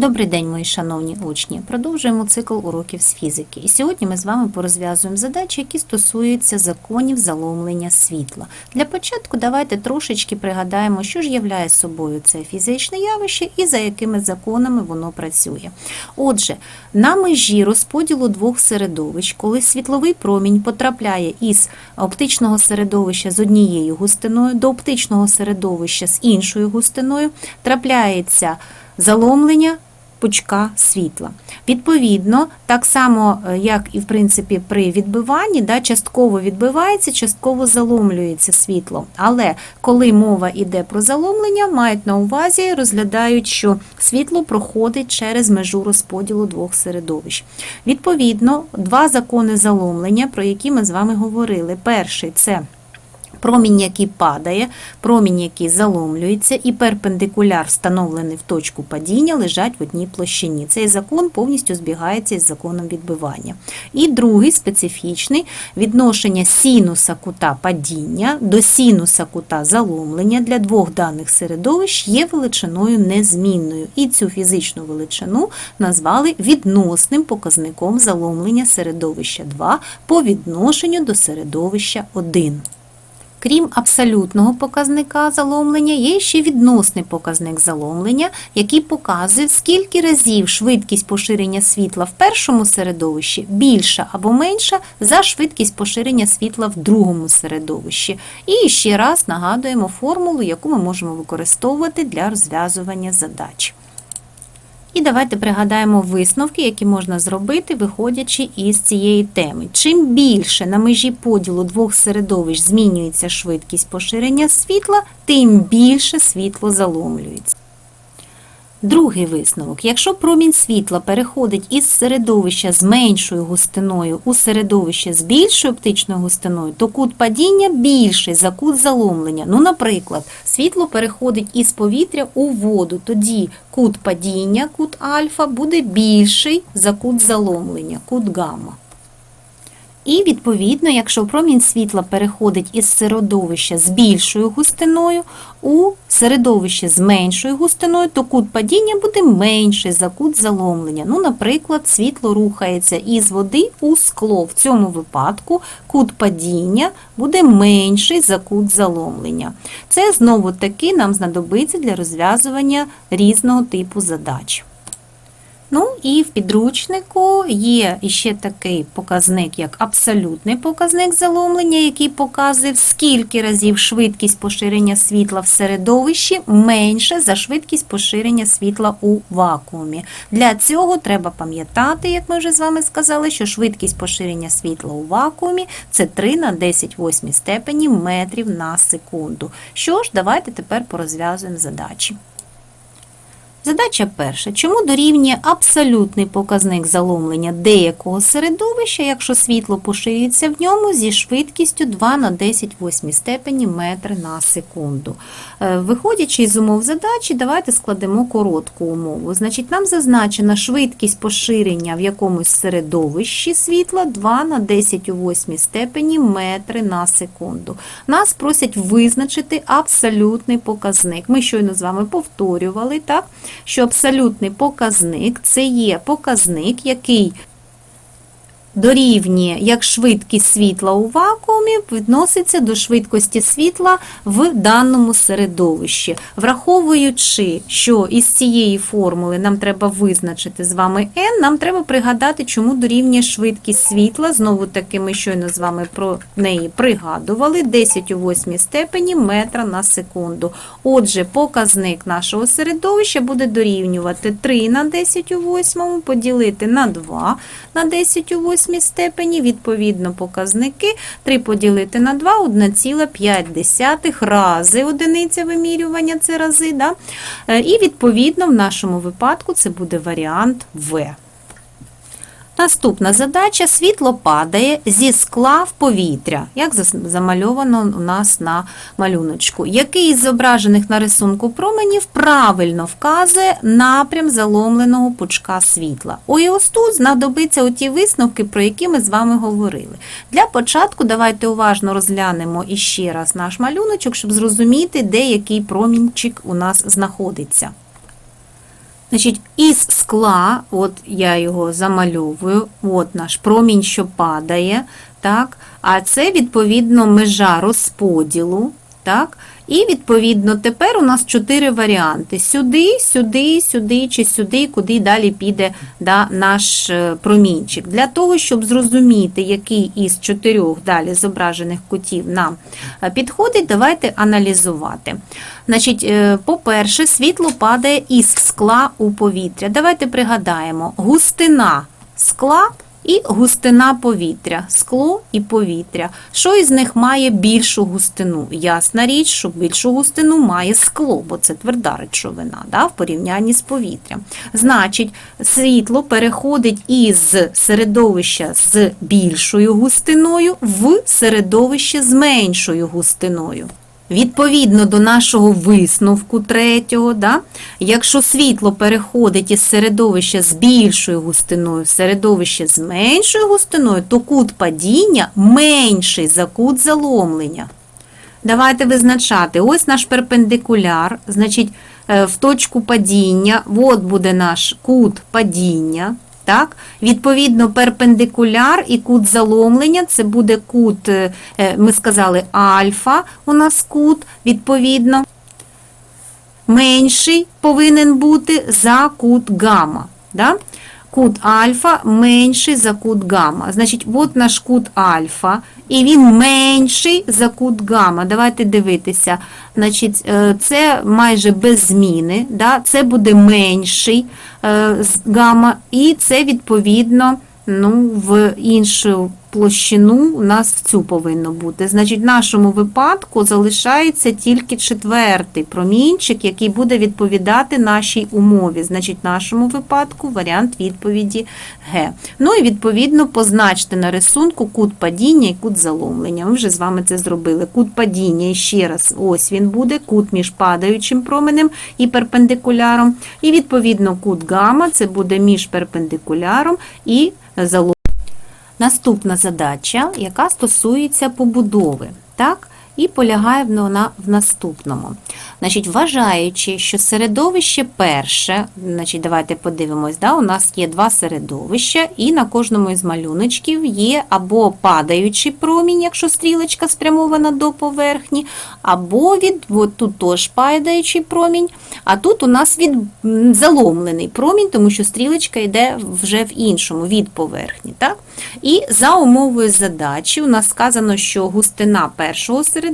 Добрий день, мої шановні учні. Продовжуємо цикл уроків з фізики. І сьогодні ми з вами порозв'язуємо задачі, які стосуються законів заломлення світла. Для початку давайте трошечки пригадаємо, що ж являє собою це фізичне явище і за якими законами воно працює. Отже, на межі розподілу двох середовищ, коли світловий промінь потрапляє із оптичного середовища з однією густиною до оптичного середовища з іншою густиною, трапляється заломлення пучка світла. Відповідно, так само, е, як і в принципі при відбиванні, да, частково відбивається, частково заломлюється світло. Але коли мова йде про заломлення, мають на увазі, розглядають, що світло проходить через межу розподілу двох середовищ. Відповідно, два закони заломлення, про які ми з вами говорили. Перший це Промінь, який падає, промінь, який заломлюється, і перпендикуляр, встановлений в точку падіння, лежать в одній площині. Цей закон повністю збігається із законом відбивання. І другий специфічний відношення синуса кута падіння до синуса кута заломлення для двох даних середовищ є величиною незмінною. І цю фізичну величину назвали відносним показником заломлення середовища 2 по відношенню до середовища 1. Крім абсолютного показника заломлення, є ще відносний показник заломлення, який показує, скільки разів швидкість поширення світла в першому середовищі більша або менша за швидкість поширення світла в другому середовищі. І ще раз нагадуємо формулу, яку ми можемо використовувати для розв'язування задач. І давайте пригадаємо висновки, які можна зробити, виходячи із цієї теми. Чим більше на межі поділу двох середовищ змінюється швидкість поширення світла, тим більше світло заломлюється. Другий висновок. Якщо промінь світла переходить із середовища з меншою густиною у середовище з більшою оптичною густиною, то кут падіння більший за кут заломлення. Ну, наприклад, світло переходить із повітря у воду, тоді кут падіння, кут альфа буде більший за кут заломлення, кут гамма. І, відповідно, якщо промінь світла переходить із середовища з більшою густиною у середовище з меншою густиною, то кут падіння буде менший за кут заломлення. Ну, наприклад, світло рухається із води у скло. В цьому випадку кут падіння буде менший за кут заломлення. Це знову таки нам знадобиться для розв'язування різного типу задач. Ну і в підручнику є іще такий показник, як абсолютний показник заломлення, який показує, скільки разів швидкість поширення світла в середовищі менше за швидкість поширення світла у вакуумі. Для цього треба пам'ятати, як ми вже з вами сказали, що швидкість поширення світла у вакуумі це 3 на 10 восьмій степені метрів на секунду. Що ж, давайте тепер порозв'язуємо задачі. Задача перша. Чому дорівнює абсолютний показник заломлення деякого середовища, якщо світло поширюється в ньому зі швидкістю 2 на 10 восьмій степені метри на секунду? Е, Виходячи із умов задачі, давайте складемо коротку умову. Значить, нам зазначена швидкість поширення в якомусь середовищі світла 2 на 10 у степені метри на секунду. Нас просять визначити абсолютний показник. Ми щойно з вами повторювали, так? Що абсолютний показник це є показник, який дорівнює як швидкість світла у вакуумі відноситься до швидкості світла в даному середовищі. Враховуючи, що із цієї формули нам треба визначити з вами n, нам треба пригадати, чому дорівнює швидкість світла. Знову таки, ми щойно з вами про неї пригадували 10 у 8 степені метра на секунду. Отже, показник нашого середовища буде дорівнювати 3 на 10 у 8 поділити на 2 на 10 у 8 степені, відповідно, показники 3 поділити на 2, 1,5 рази одиниця вимірювання, це рази. Да? Е, І відповідно в нашому випадку це буде варіант В. Наступна задача: світло падає зі скла в повітря, як замальовано у нас на малюночку. Який із зображених на рисунку променів правильно вказує напрям заломленого пучка світла. І ось тут знадобиться оті висновки, про які ми з вами говорили. Для початку давайте уважно розглянемо іще раз наш малюночок, щоб зрозуміти, де який промінчик у нас знаходиться. Значить, із скла, от я його замальовую, от наш промінь, що падає, так? а це відповідно межа розподілу. Так? І відповідно тепер у нас чотири варіанти: сюди, сюди, сюди чи сюди, куди далі піде да, наш е, промінчик. Для того, щоб зрозуміти, який із чотирьох далі зображених кутів нам е, підходить, давайте аналізувати. Значить, е, по-перше, світло падає із скла у повітря. Давайте пригадаємо, густина скла. І густина повітря, скло і повітря. Що із них має більшу густину? Ясна річ, що більшу густину має скло, бо це тверда речовина да, в порівнянні з повітрям. Значить, світло переходить із середовища з більшою густиною в середовище з меншою густиною. Відповідно до нашого висновку третього, да, якщо світло переходить із середовища з більшою густиною в середовище з меншою густиною, то кут падіння менший за кут заломлення. Давайте визначати. Ось наш перпендикуляр, значить, е, в точку падіння, от буде наш кут падіння. Так? Відповідно, перпендикуляр і кут заломлення це буде кут, е, е, ми сказали, альфа у нас кут, відповідно, менший повинен бути за кут гамма. Да? Кут альфа менший за кут гамма. Значить, от наш кут альфа, і він менший за кут гамма. Давайте дивитися. Значить, е, Це майже без зміни. Да? Це буде менший е, гамма, і це відповідно ну, в іншу площину у нас в цю повинно бути. Значить, в нашому випадку залишається тільки четвертий промінчик, який буде відповідати нашій умові. Значить, в нашому випадку варіант відповіді Г. Ну і відповідно позначте на рисунку кут падіння і кут заломлення. Ми вже з вами це зробили. Кут падіння, і ще раз, ось він буде, кут між падаючим променем і перпендикуляром. І відповідно кут гамма це буде між перпендикуляром і заломленням. Наступна задача, яка стосується побудови, так? І полягає вона в наступному. Значить, Вважаючи, що середовище перше, значить, давайте подивимось, да, у нас є два середовища, і на кожному із малюночків є або падаючий промінь, якщо стрілочка спрямована до поверхні, або від, от тут теж падаючий промінь, а тут у нас від заломлений промінь, тому що стрілочка йде вже в іншому, від поверхні. Так? І за умовою задачі у нас сказано, що густина першого середовища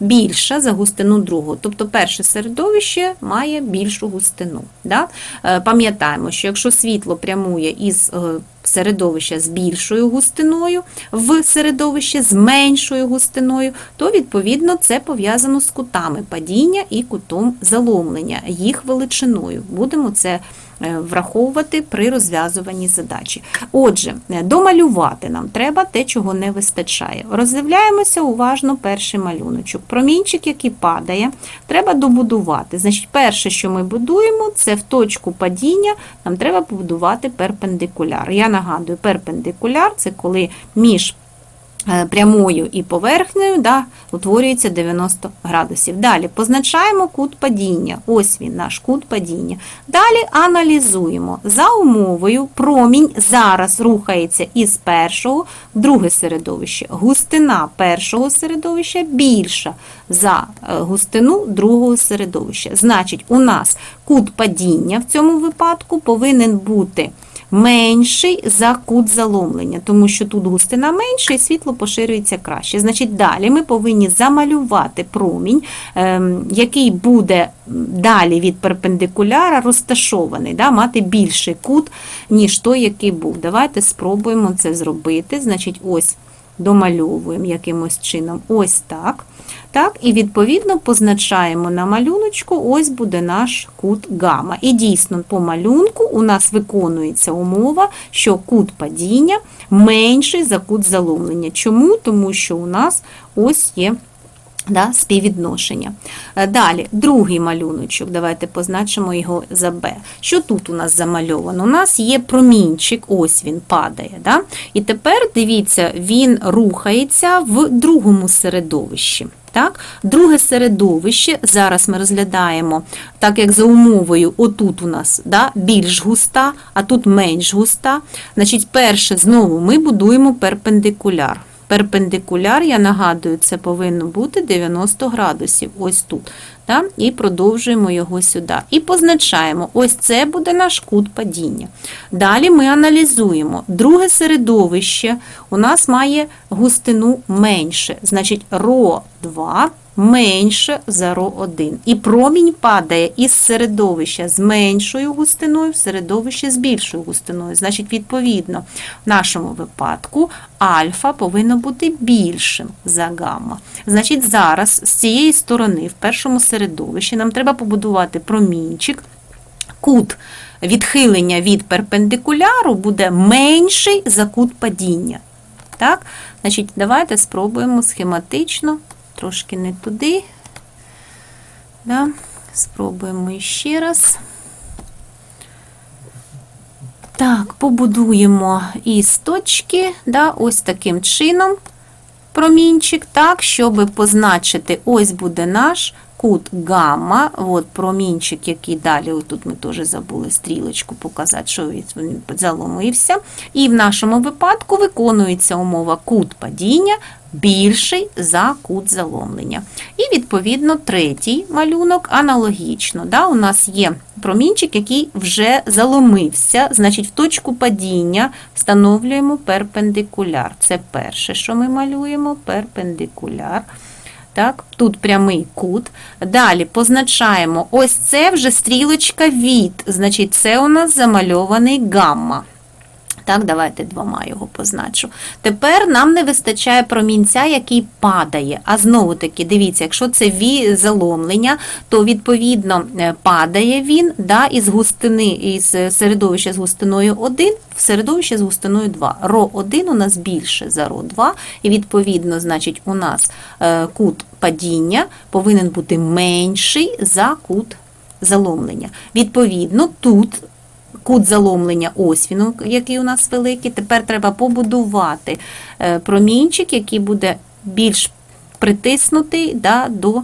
більша за густину другого. Тобто перше середовище має більшу густину. Да? Е, Пам'ятаємо, що якщо світло прямує із е, середовища з більшою густиною в середовище з меншою густиною, то відповідно це пов'язано з кутами падіння і кутом заломлення, їх величиною. Будемо це враховувати при розв'язуванні задачі. Отже, е, домалювати нам треба те, чого не вистачає. Роздивляємося уважно перший малюночок. Промінчик, який падає, треба добудувати. Значить, перше, що ми будуємо, це в точку падіння нам треба побудувати перпендикуляр. Я нагадую, перпендикуляр це коли між е, прямою і поверхнею да, утворюється 90 градусів. Далі позначаємо кут падіння. Ось він, наш кут падіння. Далі аналізуємо. За умовою, промінь зараз рухається із першого в друге середовище. Густина першого середовища більша за е, густину другого середовища. Значить, у нас кут падіння в цьому випадку повинен бути менший за кут заломлення, тому що тут густина менша і світло поширюється краще. Значить, далі ми повинні замалювати промінь, ем, який буде далі від перпендикуляра розташований, да, мати більший кут, ніж той, який був. Давайте спробуємо це зробити. Значить, ось домальовуємо якимось чином ось так. Так, І відповідно позначаємо на малюночку, ось буде наш кут гама. І дійсно, по малюнку у нас виконується умова, що кут падіння менший за кут заломлення. Чому? Тому що у нас ось є Да, співвідношення. Е, Далі, другий малюночок, давайте позначимо його за Б. Що тут у нас замальовано? У нас є промінчик, ось він падає. Да? І тепер, дивіться, він рухається в другому середовищі. Так? Друге середовище, зараз ми розглядаємо, так як за умовою, отут у нас да, більш густа, а тут менш густа. Значить, перше, знову ми будуємо перпендикуляр. Перпендикуляр, я нагадую, це повинно бути 90 градусів, ось тут. Да? І продовжуємо його сюди. І позначаємо, ось це буде наш кут падіння. Далі ми аналізуємо. Друге середовище у нас має густину менше, значить ро 2 менше за ро 1. І промінь падає із середовища з меншою густиною в середовище з більшою густиною. Значить, відповідно, в нашому випадку альфа повинно бути більшим за гамма. Значить, зараз з цієї сторони, в першому середовищі, нам треба побудувати промінчик, кут відхилення від перпендикуляру буде менший за кут падіння. Так? Значить, давайте спробуємо схематично, трошки не туди. Да? Спробуємо ще раз. Так, побудуємо із точки, да, ось таким чином промінчик, так, щоб позначити, ось буде наш кут гамма, от промінчик, який далі, тут ми теж забули стрілочку показати, що він заломився. І в нашому випадку виконується умова кут падіння більший за кут заломлення. І, відповідно, третій малюнок аналогічно. Да, У нас є промінчик, який вже заломився, значить, в точку падіння встановлюємо перпендикуляр. Це перше, що ми малюємо, перпендикуляр. Так, Тут прямий кут. Далі позначаємо, ось це вже стрілочка від, значить, це у нас замальований гамма. Так, давайте двома його позначу. Тепер нам не вистачає промінця, який падає. А знову таки, дивіться, якщо це ві заломлення, то відповідно е, падає він да, із густини, із середовища з густиною 1 в середовище з густиною 2. Ро 1 у нас більше за ро 2, і відповідно, значить, у нас е, кут падіння повинен бути менший за кут заломлення. Відповідно, тут кут заломлення ось він, який у нас великий. Тепер треба побудувати е, промінчик, який буде більш притиснутий да, до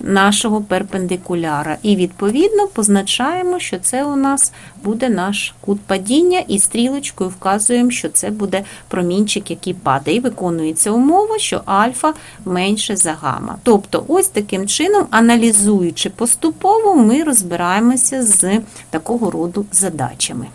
нашого перпендикуляра. І, відповідно, позначаємо, що це у нас буде наш кут падіння, і стрілочкою вказуємо, що це буде промінчик, який падає. І виконується умова, що альфа менше за гамма. Тобто, ось таким чином, аналізуючи поступово, ми розбираємося з такого роду задачами.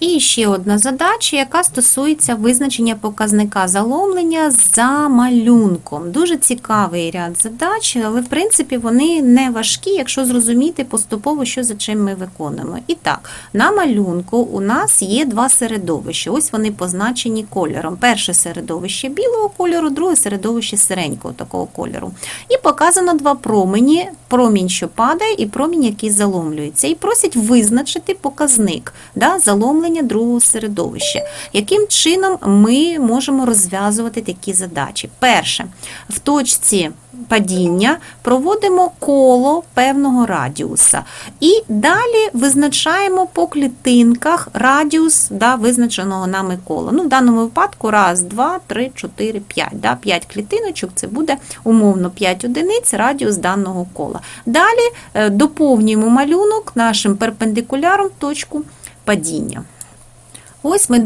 І ще одна задача, яка стосується визначення показника заломлення за малюнком. Дуже цікавий ряд задач, але в принципі вони не важкі, якщо зрозуміти поступово, що за чим ми виконуємо. І так, на малюнку у нас є два середовища. Ось вони позначені кольором. Перше середовище білого кольору, друге середовище сиренького такого кольору. І показано два промені: промінь, що падає, і промінь, який заломлюється. І просять визначити показник да, заломлення другого середовища. Яким чином ми можемо розв'язувати такі задачі? Перше, в точці падіння проводимо коло певного радіуса. І далі визначаємо по клітинках радіус да, визначеного нами кола. Ну, В даному випадку раз, два, три, чотири, п'ять. Да, П'ять клітиночок це буде умовно 5 одиниць радіус даного кола. Далі е, доповнюємо малюнок нашим перпендикуляром точку падіння. Ось ми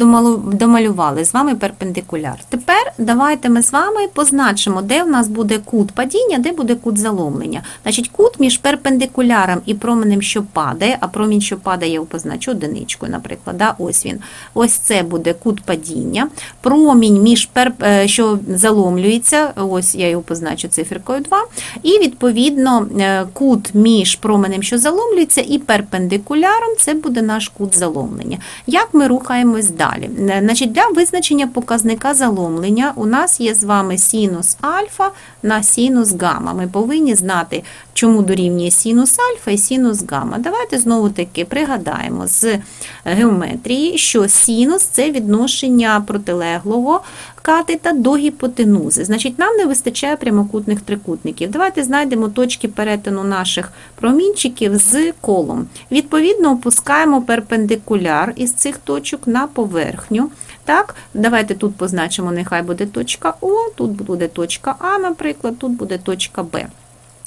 домалювали з вами перпендикуляр. Тепер давайте ми з вами позначимо, де в нас буде кут падіння, де буде кут заломлення. Значить, кут між перпендикуляром і променем, що падає, а промінь, що падає, я позначу одиничкою, наприклад. Да? Ось він. Ось це буде кут падіння. Промінь, між перп... Е, що заломлюється, ось я його позначу циферкою 2. І, відповідно, е, кут між променем, що заломлюється, і перпендикуляром це буде наш кут заломлення. Як ми рухаємо? Рухаємось далі. Е, значить, Для визначення показника заломлення у нас є з вами синус альфа на синус гамма. Ми повинні знати, чому дорівнює синус альфа і синус гамма. Давайте знову-таки пригадаємо з геометрії, що синус це відношення протилеглого катета до гіпотенузи. Значить, нам не вистачає прямокутних трикутників. Давайте знайдемо точки перетину наших промінчиків з колом. Відповідно, опускаємо перпендикуляр із цих точок на поверхню. Так, давайте тут позначимо, нехай буде точка О, тут буде точка А, наприклад, тут буде точка Б.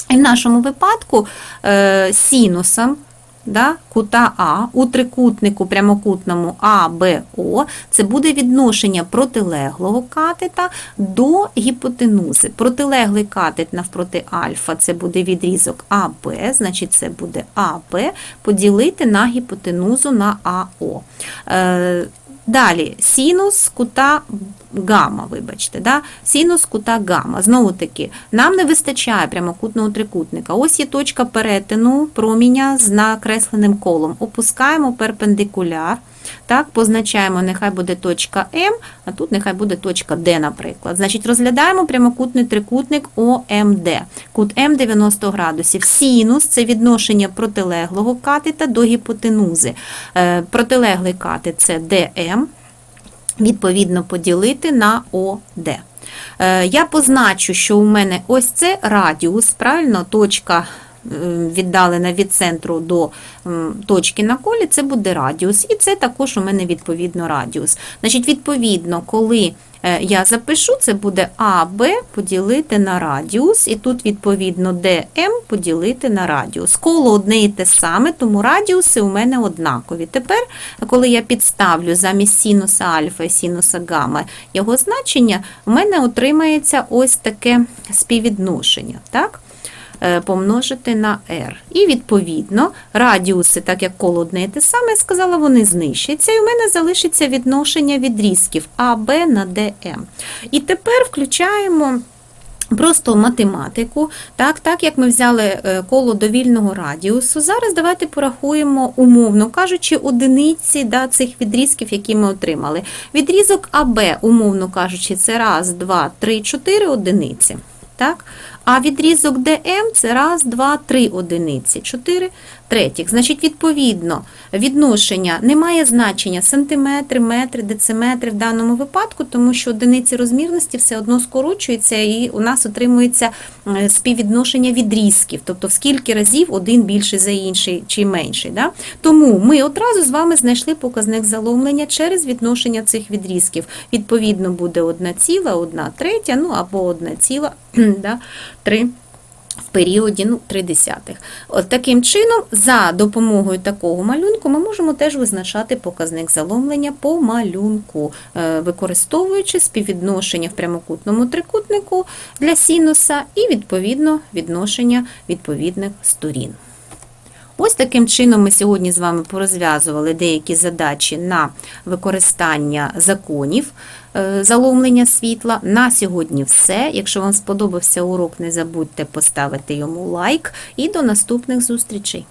І в нашому випадку е, синусом да, кута А у трикутнику прямокутному АБО це буде відношення протилеглого катета до гіпотенузи. Протилеглий катет навпроти альфа це буде відрізок АБ, значить це буде АБ поділити на гіпотенузу на АО. Е, Далі синус кута гамма, вибачте, да? синус кута гамма. Знову таки, нам не вистачає прямокутного трикутника. Ось є точка перетину проміня з накресленим колом. Опускаємо перпендикуляр. Так, позначаємо, нехай буде точка М, а тут нехай буде точка Д, наприклад. Значить, розглядаємо прямокутний трикутник ОМД. Кут М 90 градусів. Синус це відношення протилеглого катета до гіпотенузи. Е, Протилеглий катет це ДМ, відповідно поділити на ОД. Е, Я позначу, що у мене ось це радіус, правильно, точка віддалена від центру до точки на колі, це буде радіус. І це також у мене відповідно радіус. Значить, відповідно, коли е, я запишу, це буде АБ поділити на радіус, і тут, відповідно, ДМ поділити на радіус. Коло одне і те саме, тому радіуси у мене однакові. Тепер, коли я підставлю замість синуса альфа і синуса гамма його значення, у мене отримається ось таке співвідношення. Так? Е, помножити на r. І відповідно радіуси, так як коло одне те саме, я сказала, вони знищаться, і у мене залишиться відношення відрізків АБ на ДМ. І тепер включаємо. Просто математику, так, так як ми взяли е, коло довільного радіусу. Зараз давайте порахуємо, умовно кажучи, одиниці да, цих відрізків, які ми отримали. Відрізок АБ, умовно кажучи, це раз, два, три, чотири одиниці. Так? А відрізок ДМ це раз, два, три одиниці, чотири третіх. Значить, відповідно, відношення не має значення сантиметри, метри, дециметри в даному випадку, тому що одиниці розмірності все одно скорочуються, і у нас отримується е, співвідношення відрізків, тобто в скільки разів один більший за інший чи менший. Да? Тому ми одразу з вами знайшли показник заломлення через відношення цих відрізків. Відповідно, буде 1 ціла, 1 третя, ну або 1 ціла, да, 3 в періоді ну, 3 десятих. От таким чином, за допомогою такого малюнку, ми можемо теж визначати показник заломлення по малюнку, е, використовуючи співвідношення в прямокутному трикутнику для синуса і, відповідно, відношення відповідних сторін. Ось таким чином ми сьогодні з вами порозв'язували деякі задачі на використання законів е, заломлення світла. На сьогодні все. Якщо вам сподобався урок, не забудьте поставити йому лайк і до наступних зустрічей.